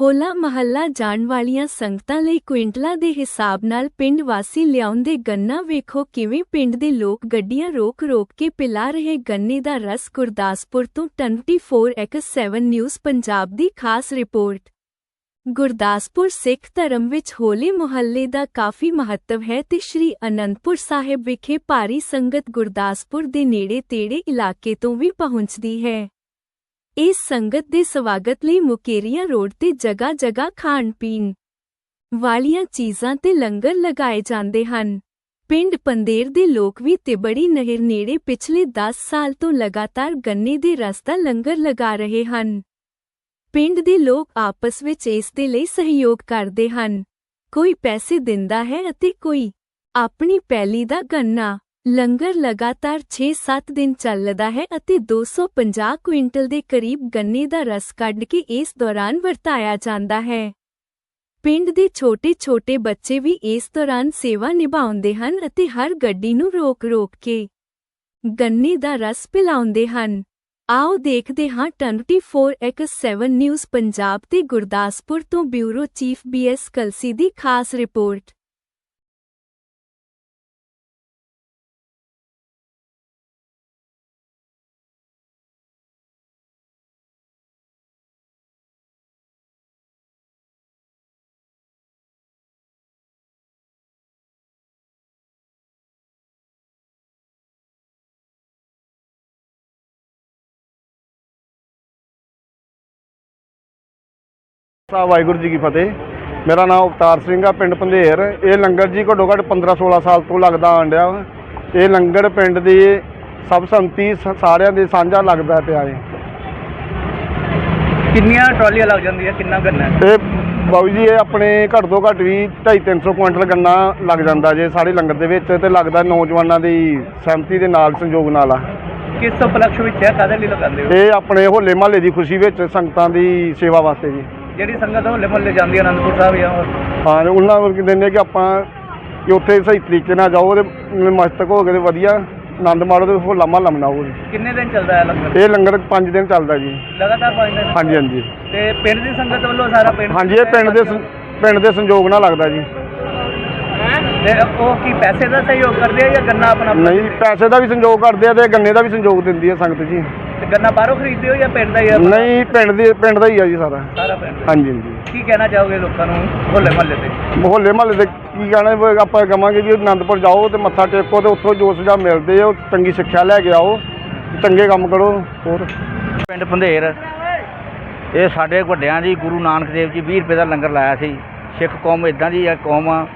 ਹੋਲਾ ਮਹੱਲਾ ਜਾਣ ਵਾਲੀਆਂ ਸੰਗਤਾਂ ਲਈ ਕੁਇੰਟਲਾਂ ਦੇ ਹਿਸਾਬ ਨਾਲ ਪਿੰਡ ਵਾਸੀ ਲਿਆਉਂਦੇ ਗੰਨਾ ਵੇਖੋ ਕਿਵੇਂ ਪਿੰਡ ਦੇ ਲੋਕ ਗੱਡੀਆਂ ਰੋਕ-ਰੋਕ ਕੇ ਪਿਲਾ ਰਹੇ ਗੰਨੇ ਦਾ ਰਸ ਗੁਰਦਾਸਪੁਰ ਤੋਂ 24x7 ਨਿਊਜ਼ ਪੰਜਾਬ ਦੀ ਖਾਸ ਰਿਪੋਰਟ। ਗੁਰਦਾਸਪੁਰ ਸਿੱਖ ਧਰਮ ਵਿੱਚ ਹੋਲੇ ਮੁਹੱਲੇ ਦਾ ਕਾਫੀ ਮਹੱਤਵ ਹੈ ਤੇ ਸ਼੍ਰੀ ਅਨੰਦਪੁਰ ਸਾਹਿਬ ਵਿਖੇ ਭਾਰੀ ਸੰਗਤ ਗੁਰਦਾਸਪੁਰ ਦੇ ਨੇੜੇ-ਤੇੜੇ ਇਲਾਕੇ ਤੋਂ ਵੀ ਪਹੁੰਚਦੀ ਹੈ। ਇਸ ਸੰਗਤ ਦੇ ਸਵਾਗਤ ਲਈ ਮੁਕੇਰੀਆਂ ਰੋਡ ਤੇ ਜਗ੍ਹਾ-ਜਗ੍ਹਾ ਖਾਣ ਪੀਣ ਵਾਲੀਆਂ ਚੀਜ਼ਾਂ ਤੇ ਲੰਗਰ ਲਗਾਏ ਜਾਂਦੇ ਹਨ। ਪਿੰਡ ਪੰਦੇਰ ਦੇ ਲੋਕ ਵੀ ਤਿਬੜੀ ਨਹਿਰ ਨੇੜੇ ਪਿਛਲੇ 10 ਸਾਲ ਤੋਂ ਲਗਾਤਾਰ ਗੰਨੇ ਦੇ ਰਸ ਦਾ ਲੰਗਰ ਲਗਾ ਰਹੇ ਹਨ। ਪਿੰਡ ਦੇ ਲੋਕ ਆਪਸ ਵਿੱਚ ਇਸ ਦੇ ਲਈ ਸਹਿਯੋਗ ਕਰਦੇ ਹਨ। ਕੋਈ ਪੈਸੇ ਦਿੰਦਾ ਹੈ ਅਤੇ ਕੋਈ ਆਪਣੀ ਪੈਲੀ ਦਾ ਗੰਨਾ ਲੰਗਰ ਲਗਾਤਾਰ 6-7 ਦਿਨ ਚੱਲਦਾ ਹੈ ਅਤੇ 250 ਕੁਇੰਟਲ ਦੇ ਕਰੀਬ ਗੰਨੇ ਦਾ ਰਸ ਕੱਢ ਕੇ ਇਸ ਦੌਰਾਨ ਵਰਤਾਇਆ ਜਾਂਦਾ ਹੈ। ਪਿੰਡ ਦੇ ਛੋਟੇ-ਛੋਟੇ ਬੱਚੇ ਵੀ ਇਸ ਦੌਰਾਨ ਸੇਵਾ ਨਿਭਾਉਂਦੇ ਹਨ ਅਤੇ ਹਰ ਗੱਡੀ ਨੂੰ ਰੋਕ-ਰੋਕ ਕੇ ਗੰਨੇ ਦਾ ਰਸ ਪਿਲਾਉਂਦੇ ਹਨ। ਆਓ ਦੇਖਦੇ ਹਾਂ 24x7 ਨਿਊਜ਼ ਪੰਜਾਬ ਤੇ ਗੁਰਦਾਸਪੁਰ ਤੋਂ bureau chief B S Kalsi ਦੀ ਖਾਸ ਰਿਪੋਰਟ। ਸਾਹਿਬ ਵਾਹਿਗੁਰੂ ਜੀ ਕੀ ਫਤਿਹ। ਮੇਰਾ ਨਾਮ ਅਵਤਾਰ ਸਿੰਘ ਆ ਪਿੰਡ ਪੰਧੇਰ। ਇਹ ਲੰਗਰ ਜੀ ਘੱਟੋ ਘੱਟ 15 16 ਸਾਲ ਤੋਂ ਲੱਗਦਾ ਆਉਣ ਡਿਆ ਵਾ। ਇਹ ਲੰਗਰ ਪਿੰਡ ਦੀ ਸਭ ਸੰਮਤੀ ਸ- ਸਾਰਿਆਂ ਦੇ ਸਾਂਝਾ ਲੱਗਦਾ ਪਿਆ ਏ। ਕਿੰਨੀਆਂ ਟਰਾਲੀਆਂ ਲੱਗ ਜਾਂਦੀਆਂ ਕਿੰਨਾ ਗੰਨਾ? ਤੇ ਬਾਬੂ ਜੀ ਇਹ ਆਪਣੇ ਘੱਟ ਤੋਂ ਘੱਟ ਵੀ 2.5 300 ਕੁਇੰਟਲ ਗੰਨਾ ਲੱਗ ਜਾਂਦਾ ਜੇ ਸਾਰੇ ਲੰਗਰ ਦੇ ਵਿੱਚ ਤੇ ਲੱਗਦਾ ਨੌਜਵਾਨਾਂ ਦੀ ਸਹਿਮਤੀ ਦੇ ਨਾਲ ਸੰਯੋਗ ਨਾਲ ਆ। ਕਿਸ ਉਪਲਕਸ਼ ਵਿੱਚ ਹੈ ਕਾਹਦੇ ਲਈ ਲਗਾਉਂਦੇ ਹੋ? ਇਹ ਆਪਣੇ ਹੋਲੇ ਮਹੱਲੇ ਦੀ ਖੁਸ਼ੀ ਵਿੱਚ ਸੰਗਤਾਂ ਦੀ ਸੇਵਾ ਵਾਸਤੇ ਜੀ। ਜਿਹੜੀ ਸੰਗਤ ਹੋਲੇ ਮਹੱਲੇ ਜਾਂਦੀ ਹੈ ਅਨੰਦਪੁਰ ਸਾਹਿਬ ਜਾਂ ਹਾਂ ਉਹਨਾਂ ਨੂੰ ਨੇ ਕਿ ਆਪਾਂ ਕਿ ਉੱਥੇ ਸਹੀ ਤਰੀਕੇ ਨਾਲ ਜਾਓ ਤੇ ਮਸਤਕ ਹੋ ਕੇ ਤੇ ਵਧੀਆ ਆਨੰਦ ਮਾਣੋ ਤੇ ਹੋਲਾ ਮਹੱਲਾ ਮਨਾਓ ਜੀ। ਕਿੰਨੇ ਦਿਨ ਚੱਲਦਾ ਹੈ ਲੰਗਰ? ਇਹ ਲੰਗਰ 5 ਦਿਨ ਚੱਲਦਾ ਜੀ। ਲਗਾਤਾਰ ਪੰਜ ਦਿਨ? ਹਾਂਜੀ ਹਾਂਜੀ। ਤੇ ਪਿੰਡ ਦੀ ਸੰਗਤ ਵੱਲੋਂ ਸਾਰਾ ਪਿੰਡ ਹਾਂਜੀ ਇਹ ਪਿੰਡ ਦੇ ਪਿੰਡ ਦੇ ਸੰਯੋਗ ਨਾਲ ਲੱਗਦਾ ਜੀ। ਤੇ ਉਹ ਕੀ ਪੈਸੇ ਦਾ ਸਹਿਯੋਗ ਕਰਦੇ ਆ ਜਾਂ ਗੰਨਾ ਆਪਣਾ ਨਹੀਂ ਪੈਸੇ ਦਾ ਵੀ ਸੰਯੋਗ ਕਰਦੇ ਆ ਤੇ ਗੰਨੇ ਦਾ ਵੀ ਸੰਯੋਗ ਦਿੰਦੀ ਹੈ ਸੰਗਤ ਜੀ। ਤੇ ਗੰਨਾ ਬਾਹਰੋਂ ਖਰੀਦਦੇ ਹੋ ਜਾਂ ਪਿੰਡ ਦਾ ਹੀ ਹੈ ਨਹੀਂ ਪਿੰਡ ਦੇ ਪਿੰਡ ਦਾ ਹੀ ਆ ਜੀ ਸਾਰਾ। ਸਾਰਾ ਪਿੰਡ। ਹਾਂਜੀ ਹਾਂਜੀ। ਕੀ ਕਹਿਣਾ ਚਾਹੋਗੇ ਲੋਕਾਂ ਨੂੰ ਹੋਲੇ ਮਹੱਲੇ ਤੇ? ਮੁਹੱਲੇ ਮਹੱਲੇ ਦੇ ਕੀ ਕਹਿਣਾ ਵੀ ਆਪਾਂ ਕਹਾਂਗੇ ਜੀ ਆਨੰਦਪੁਰ ਜਾਓ ਤੇ ਮੱਥਾ ਟੇਕੋ ਤੇ ਉੱਥੋਂ ਜੋ ਸੁਝਾਅ ਮਿਲਦੇ ਆ ਉਹ ਚੰਗੀ ਸਿੱਖਿਆ ਲੈ ਕੇ ਆਓ। ਚੰਗੇ ਕੰਮ ਕਰੋ ਹੋਰ। ਪਿੰਡ ਪੰਧੇਰ ਇਹ ਸਾਡੇ ਵੱਡਿਆਂ ਦੀ ਗੁਰੂ ਨਾਨਕ ਦੇਵ ਜੀ 20 ਰੁਪਏ ਦਾ ਲੰਗਰ ਲਾਇਆ ਸੀ। ਸਿੱਖ ਕੌਮ ਇਦਾਂ ਦੀ ਆ ਕੌਮ ਆ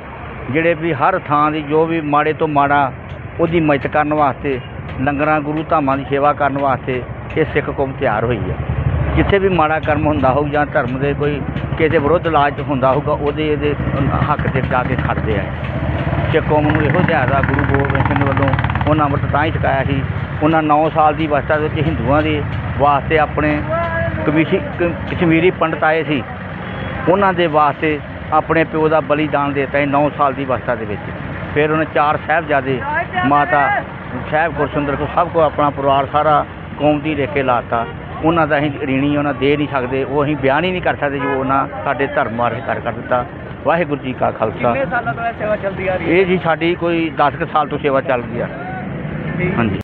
ਜਿਹੜੇ ਵੀ ਹਰ ਥਾਂ ਦੀ ਜੋ ਵੀ ਮਾੜੇ ਤੋਂ ਮਾੜਾ ਉਹਦੀ ਮਦਦ ਕਰਨ ਵਾਸਤੇ ਲੰਗਰਾਂ ਗੁਰੂ ਧਾਮਾਂ ਦੀ ਸੇਵਾ ਕਰਨ ਵਾਸਤੇ ਇਹ ਸਿੱਖ ਕੌਮ ਤਿਆਰ ਹੋਈ ਹੈ ਜਿੱਥੇ ਵੀ ਮਾੜਾ ਕਰਮ ਹੁੰਦਾ ਹੋਊ ਜਾਂ ਧਰਮ ਦੇ ਕੋਈ ਕਿਸੇ ਵਿਰੁੱਧ ਇਲਾਜ ਹੁੰਦਾ ਹੋਊਗਾ, ਉਹਦੇ ਇਹਦੇ ਹੱਕ ਤੇ ਜਾ ਕੇ ਖੜਦੇ ਆ। ਸਿੱਖ ਕੌਮ ਨੂੰ ਇਹੋ ਜਿਹਾ ਗੁਰੂ ਗੋਬਿੰਦ ਸਿੰਘ ਵੱਲੋਂ ਉਹਨਾਂ ਅੰਮ੍ਰਿਤ ਤਾਂ ਹੀ ਛਕਾਇਆ ਸੀ। ਉਹਨਾਂ 9 ਸਾਲ ਦੀ ਅਵਸਥਾ ਦੇ ਵਿੱਚ ਹਿੰਦੂਆਂ ਦੇ ਵਾਸਤੇ ਆਪਣੇ ਕਮਿਸ਼ੀ ਕ- ਕਸ਼ਮੀਰੀ ਪੰਡਤ ਆਏ ਸੀ। ਉਹਨਾਂ ਦੇ ਵਾਸਤੇ ਆਪਣੇ ਪਿਓ ਦਾ ਬਲੀਦਾਨ ਦੇ ਦਿੱਤਾ ਸੀ 9 ਸਾਲ ਦੀ ਅਵਸਥਾ ਦੇ ਵਿੱਚ। ਫਿਰ ਉਹਨੇ ਚਾਰ ਸਾਹਿਬਜ਼ਾਦੇ ਮਾਤਾ ਸਾਹਿਬ ਗੁਰਸੁੰਦਰ ਕੋ ਸਭ ਕੋ ਆਪਣਾ ਪਰਿਵਾਰ ਸਾਰਾ ਕੌਮ ਦੀ ਰੇਖੇ ਲਾਤਾ। ਉਹਨਾਂ ਦਾ ਅਸੀਂ ਰੀਣੀ ਉਹਨਾਂ ਦੇ ਨਹੀਂ ਸਕਦੇ ਉਹ ਅਸੀਂ ਬਿਆਨ ਹੀ ਨਹੀਂ ਕਰ ਸਕਦੇ ਜੋ ਉਹਨਾਂ ਸਾਡੇ ਧਰਮ ਬਾਰੇ ਕਰ ਕਰ ਦਿੱਤਾ। ਵਾਹਿਗੁਰੂ ਜੀ ਕਾ ਖਾਲਸਾ। ਕਿੰਨੇ ਸਾਲਾਂ ਤੋਂ ਇਹ ਸੇਵਾ ਚੱਲਦੀ ਆ ਰਹੀ ਹੈ? ਇਹ ਜੀ ਸਾਡੀ ਕੋਈ 10 ਕੁ ਸਾਲ ਤੋਂ ਸੇਵਾ ਚੱਲ ਰਹੀ ਆ। ਹਾਂਜੀ।